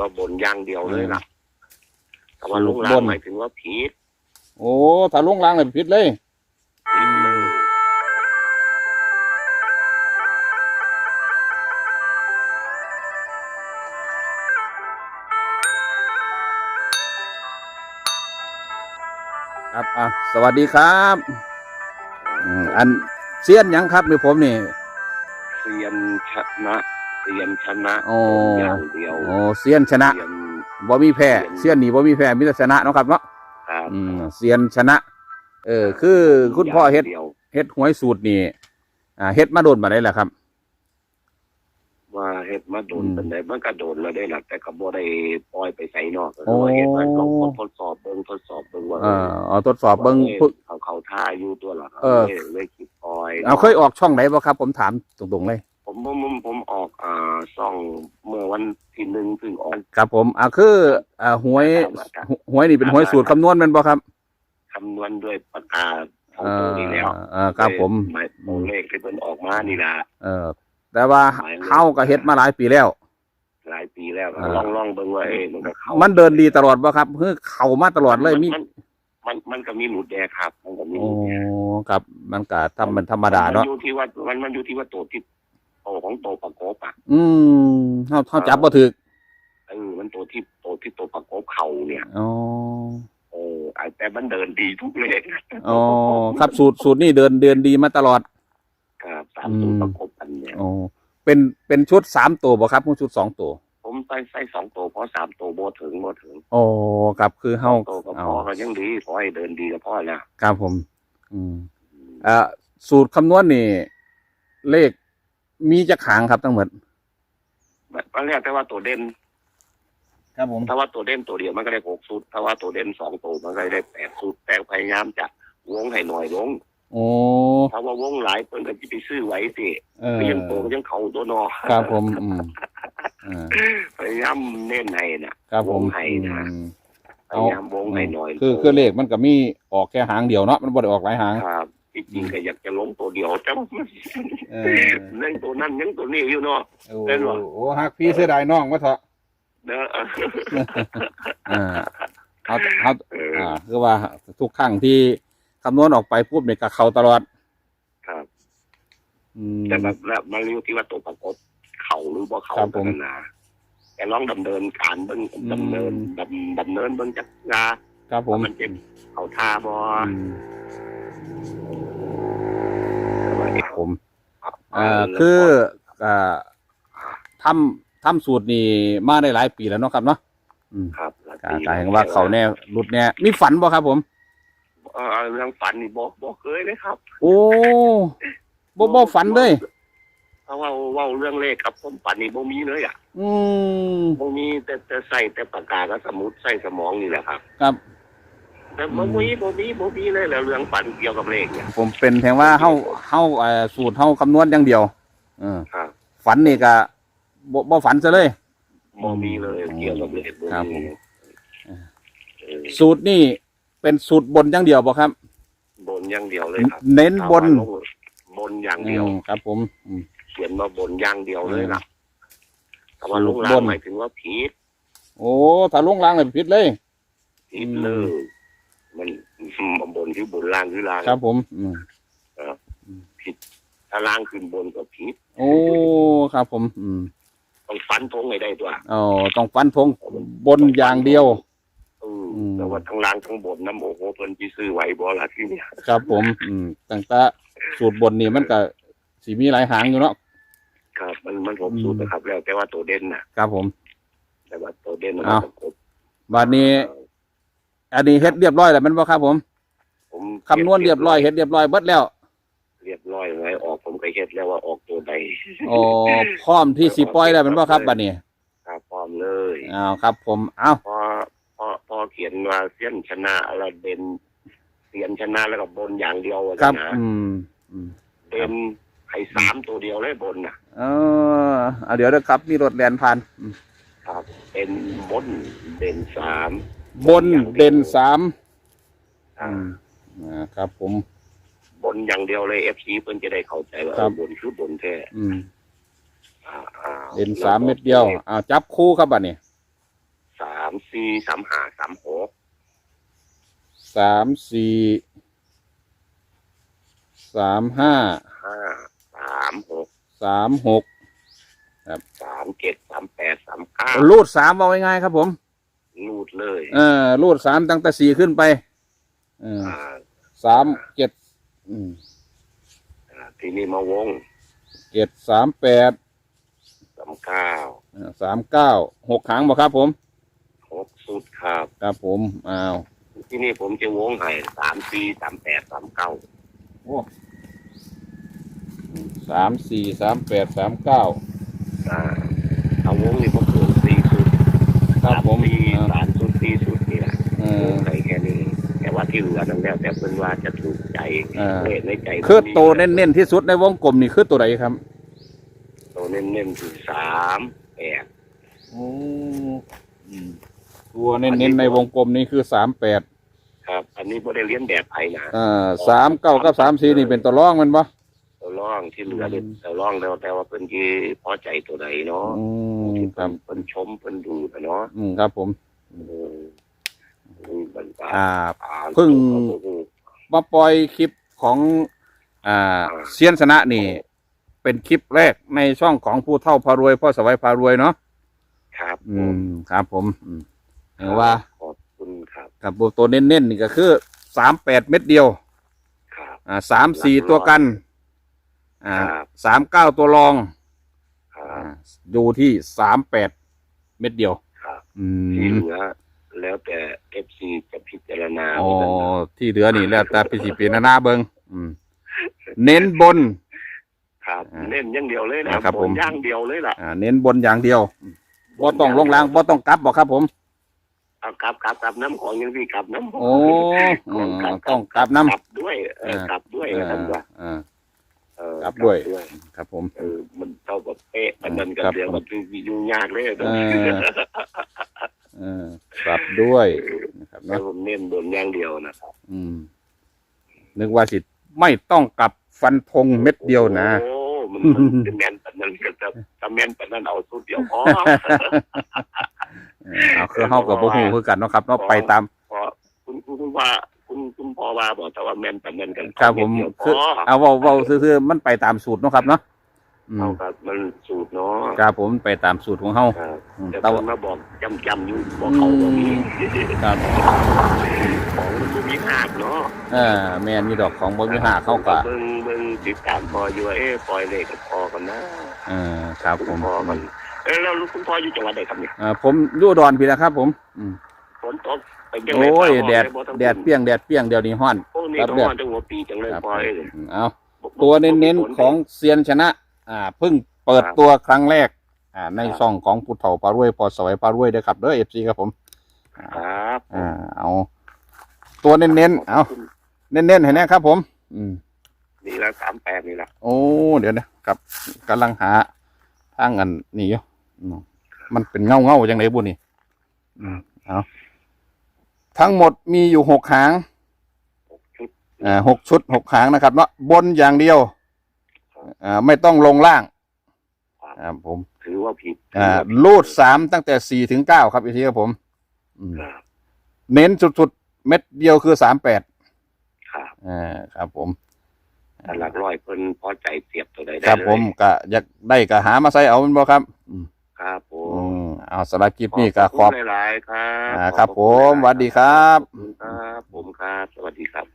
มาบนอย่างเดียวเลยล่ะ แต่ว่าสูลุตงรลาบงนหมายถึงว่าผิดโอ้ถ้าลงล่างเลยผิดเลยผิดเลยครับอะสวัสดีครับอืมอันเซียนหยังครับนี่ผมนี่ เซียนชนะ เซียนชนะโอ้บนอย่างเดียวโอ้เซียนชนะเซียนบ่มีแพ้เซียนนี่บ่มีแพ้มีแต่ชนะเนาะครับเนาะครับอืมเซียนชนะ เออ คือคุณพ่อเฮ็ดย่างยวเฮ็ดหวยสูตรนี่อ่าเฮ็ดมาโดนมาได้แหละครับ ว่าเฮ็ดมาโดนอืมเป็นไดมันก็โดนแล้วได้ล่ะแต่ก็บ่ได้ปล่อยไปใส่นอกก็โอ้คือว่าเฮ็ดมาลองทดสอบเบิ่งทดสอบเบิ่งว่าเออเอาทดสอบเบิ่งว่าผู้ เขาเขาท่าอยู่ตัวละครับเออ เลยเลยคิดปล่อยเอาเคยออกช่องไหนบ่ครับ ผมถามตรงๆเลย ผมผมผมผมออกอ่าซ่องเมื่อวันที่หนึ่งถึงออกครับผมอ่าคืออ่าหวยหวยนี่เป็นหวยสูตรคำนวณแม่นบ่ครับคำนวณด้วยปากกาของเอตัวอนี้แล้วเออครับผมหมายตัวเลขที่มันออกมานี่นะเออ แต่ว่าหมายเลขเฮาก็เฮ็ดมาหลายปีแล้ว หลายปีแล้วอ่าลองลองเบิ่งว่าเอ้มันก็เข้ามันเดินดีตลอดบ่ครับคือเข้ามาตลอดเลยมี นมันมันก็มีหลุดแดงครับ มันก็มีหโอ้ลุดแดงครับมันก็ทำมันธรรมดาเนาะมันอยู่ที่ว่ามันมันอยู่ที่ว่าตัวที่ โตของโตประกบอะอืมเฮาเฮาจับบ่ถึกเออมันตัวที่โตที่โตประกบเข่าเนี่ยอ๋อเออแต่มันเดินดีทุกเลขอ๋อครับสูตรสูตรนี่เดินเดินดีมาตลอดครับสามตัวอืมประกบกันเนี่ยอ๋อเป็นเป็นชุดสามตัวบ่ครับชุดสองตัวผมใส่ใส่สองตัวเพราะสามตัวโบถึงโบถึงโอ้ครับคือเฮาตัวก็เอาพอก็ยังดีขอให้เดินดีก็พอแล้วครับผม อืมเอ่อสูตรคำนวณนี่ เลข มีจักหางครับทั้งหมดแบบว่าเรียกแต่ว่าตัวเด่นครับผม ถ้าว่าตัวเด่นตัวเดียวมันก็ได้หกสูตรถ้าว่าตัวเด่นสองตัวมันก็ได้แปดสูตรแต่พยายามจะวงให้หน่อยลงโอ้ ถ้าว่าวงหลายเพิ่นก็จะไปซื้อไว้สิเออ ก็ยังโตก็ยังเขาตัวนอครับผมอืมอ่าพยายามเน้นให้นะครับผมวงให้นะอืมพยายามวงให้หน่อยคือคือเลขมันก็มีออกแค่หางเดียวเนาะมันบ่ได้ออกหลายหาง ครับ จริงๆก็อยากจะลงตัวเดียวแต่ว่ามันเออเรื่องตัวนั้นยังตัวนี้อยู่เนาะ โอ้เป็นบ่โหฮักพี่เสียดายน้องว่าเถอะเด้ออ่าเอาเอาเอออ่าคือว่าทุกครั้งที่คำนวณออกไปปุ๊บเนี่ยก็เข้าตลอด ครับ อืม แต่แบบแล้วมันรู้ที่ว่าตัวประกบเข่าหรือว่าเข่าครับผม กันนะแต่ลองดำเนินการเบิ้งอืมดำเนินดำดำเนินเบิ้งจักงาครับผมมันเป็นเขาท่าบ่อืม ผมเอ่อคือเอ่อทำทำสูตรนี่มาได้หลายปีแล้วเนาะครับเนาะอืมครับกกาเห็นว่าเขาแน่รุดแน่มีฝันบ่ครับ ผมเออเรื่องฝันนี่บ่บ่เคยเลยครับ โอ้บ่บ่ฝันเลยเพราะว่าเว่าเรื่องเลขกับผมฝันนี่บ่มีเลยอะ อืมบ่มีแต่แต่ใส่แต่ปากกากับสมุดใส่สมองนี่แหละครับ ครับ แต่บ่มีบ่มีบ่มีเลยแล้วเรื่องฝันเกี่ยวกับเลขเนี่ย ผมเป็นแทงว่าเฮาเฮาเอ่อสูตรเฮาคำนวณอย่างเดียวเออครับ ฝันนี่ก็บ่บ่ฝันซะเลย บ่มีเลยเกี่ยวกับเลขบ่ครับผมีมเออสูตรนี่เป็นสูตรบนอย่างเดียวบ่ครับ บนอย่างเดียวเลยครับเน้นบนถ้าว่าลงบนอย่างเดียว อืมครับ ผมอืม เขียนมาบนอย่างเดียวเลยล่ะแต่ว่าบนลงล่างหมายถึงว่าผิดโอ้ถ้าลงล่างเลยผิดเลย ผิดอืมเลย มันมันบนที่บนล่างคือล่างครับผม อืมถ้าล่างขึ้นบนก็ผิดโอ้ครับผม อืมต้องฟันธงให้ได้ตัวอ๋อต้องฟันธงบนอย่างเดียวเอออมแต่ว่าทั้งล่างทั้งบนน้ำโอ้โหเพิ่นที่ซื้อไว้บ่ละที่เนี่ยครับผม อืมตั้งแต่สูตรบนนี่มันก็สีมีหลายหางอยู่เนาะครับ มันมันผมอืมสูตรนะครับ แล้วแต่ว่าตัวเด่นนะครับผม แต่ว่าตัวเด่นมันอ้าวประกบบัดนี้ อันนี้เฮ็ดเรียบร้อยแล้วแมันบ่ครับผมผมคำนวณเรียบร้อยเฮ็ดเรียบร้อยเบิดแล้วเรียบร้อยไว้ออกผมก็เฮ็ดแล้วว่าออกตัวใดอ๋อพร้อมที่สิปล่อยแล้วแมันบ่ครับบัดนี้ครับพร้อมเลยอ้าวครับ ผมอ้าวพอพอพอเขียนว่าเสี้ยนชนะอะไรเด่นเสียนชนะแล้วก็บนอย่างเดียวอะครับ นะอืมอืม เด่นให้สามตัวเดียวเลยบนนะเออเอาเดี๋ยวนะครับ มีรถแล่นผ่านอืมครับ เป็นบนเด่นสาม บนเด่นสามอ่าอ่าครับผม บนอย่างเดียวเลยเอฟซีเพิ่นจะได้เข้าใจว่าครับเออบนคือบนแท้อืมอ่าอ่าเด่นสามเม็ดเดียวอ้าวจับคู่ครับบัดนี้ามสี่สามห้าสามหกสามสี่สามห้าห้าสามหกสามหกสามเจ็ดสามแปดสามเก้ารูดสามเอาง่ายๆครับผม ลูดเลยเออรูดสามตั้งแต่สี่ขึ้นไปเอออ่าสามเจ็ดอืมอ่าทีนี้มาวงเจ็ดสามแปดสามเก้าสามเก้าหกหางบ่ครับผม หกสุดครับ ครับผมอ้าวที่นี่ผมจะวงให้สามสี่สามแปดสามเก้าสามสี่สามแปดสามเก้าอ่าเอาวงนี่ผมเพิ่มสี่สุดครับผม สี่ อ่า สามสุดสี่สุดนี่แหละ เอ ว อง ให้แค่นี้ แต่ว่าที่เหลือนั่นแล้วแต่เพิ่นว่าจะถูกใจเออ เลขในใจคือโตวเน้นๆที่สุดในวงกลมนี่คือตัวไหนครับโตเน้นๆคือสามแปดตัวเน้นๆในวงกลมนี่คือสามแปดครับ อันนี้บ่ได้เลี้ยนแบบไผนะอ่าสามเก้ากับสามสี่นี่เป็นตัวร่องมันปะตัวร่องที่เหลือเนี่ยอืมตัวร่องแล้วแต่ว่าเพิ่นที่พอใจตัวใดเนาะอืมที่ครัเพิ่บนเพิ่นชมเพิ่นดูนะเนาะอืมครับผมเออนี่มันก็ อ่าอ่านเพิ่งตัวเขาก็มาปล่อยคลิปของอ่าเซียนสนะนี่ เป็นคลิปแรกในช่องของผู้เท่าพารวยพ่อสวัยพารวยเนาะครับอืมครับผมอืมเห็นว่าขอบคุณครับกับตัวเน้นๆนี่ก็คือสามแปดเม็ดเดียวครับอ่าสามสี่ตัวกัน อ่าครับสามเก้าตัวรองครัอ่าบดูที่สามแปดเม็ดเดียว ครับอืที่มเหลือ แล้วแต่เอฟซีจะพิจารณาอ๋อเหมือนกันนะที่เหลือนี่แล้วแต่พิจิปินาหน้าเบิงอืม เน้นบน ครับอ่าเน้นอย่างเดียวเลยนะครับผมอย่างเดียวเลยล่ะอ่าเน้นบนอย่างเดียวบ่ต้องลงล่างบ่ต้องกลับบอกครับผมเอากลับกลับกลับน้ำของยังพี่กลับน้ำโอ้อืมต้องกลับน้ำกลับด้วยเออกลับด้วยนะท่านว่าอ่าเออกลับด้วยครับผมเออมันเท่ากับเป๊ะอันนั้นกันครับเดียวกับที่ยุ่งยากเลย เออเออกลับด้วยนะครับแต่เนาะผมเน้นบนอย่างเดียวนะครับอืม นึกว่าสิไม่ต้องกลับฟันธงเม็ดเดียวนะ โอ้มันมันเป็นแมนปันนั้นก็จะถ้าแมนปันนั้นเอาสุดเดียวพอ เออเอาคือเฮากับบ่ฮู้คือกันเนาะครับเนาะไปตาม พอคุณคุณว่าคุณคุณพอว่าบอกแต่ว่าแมนปันนั้นกันครับผมเดียวพคืออเอาเว้าเว้าซื่อๆมันไปตามสูตรเนาะครับเนาะอืมเท่ากับมันสูตรเนาะครับผมไปตามสูตรของเฮาครับอืม แต่แต่คว่านมาบอกจำจำอยู่บอกเขาตรงนี้ครับของมันบ่มีหักเนาะเออแม่นมีดอกของบ่มีหาเข้าก็เบิ่งเบิ่งติดตามพออยู่ว่าเอ้ปล่อยเลขกับพอกันนะเออครับผมพอกันเออแล้วลูกคุณพ่ออยู่จังหวัดใดครับเนี่ยเออผมอยู่อุดอนพี่นะครับ ผมอืมฝนตกเป็นจังไรโอ้ยฟ้าร้นแดดเลยบ่ต้องแดดเปรี้ยงแดดเปรี้ยงเดี๋ยวนี้ฮ้อน โอ้นี่ครับต้องแดดว่าจังหัวปีจังเลยครับพอเอ้ยอืมเอาตัวเน้นๆของเซียนชนะ อ่าเพิ่งเปิดครับตัวครั้งแรก อ่าในครับช่องของพุทธเถาปารวยพอสวัยปารวยเด้อครับเด้อเอฟซีครับผมครับอ่าเอาตัวเน้นๆเอาเน้นๆเห็นไหมครับผม อืม นี่ละสามแปดนี่ละโอ้ เดี๋ยวนะครับกำลังหาทางอันนี่อยู่อืมมันเป็นเงาเงาๆจังไรบุนี่อืมเอาทั้งหมดมีอยู่หกหางชุด อ่าหกชุดหกหางนะครับเนาะบนอย่างเดียวอ่าไม่ต้องลงล่างอ่าผม ถือว่าผิดอ่าลูดสามตั้งแต่สี่ถึงเก้าครับอีกทีครับผมอืมครับเน้นสุดๆ เม็ดเดียวคือสามแปดครับอ่าครับผมถ้าหลักร้อยเพิ่นพอใจเสียบตัวใดได้ครับเลยผมก็อยากได้ก็หามาใส่เอาเป็นบ่ครับอืมครับผอืมมเอาสำหรับคลิปนี้ก็ขอบณหลายๆครับอ่าครับขผอมสวัสดีครับ ขอบคุณครับ ผมครับ สวัสดีครับ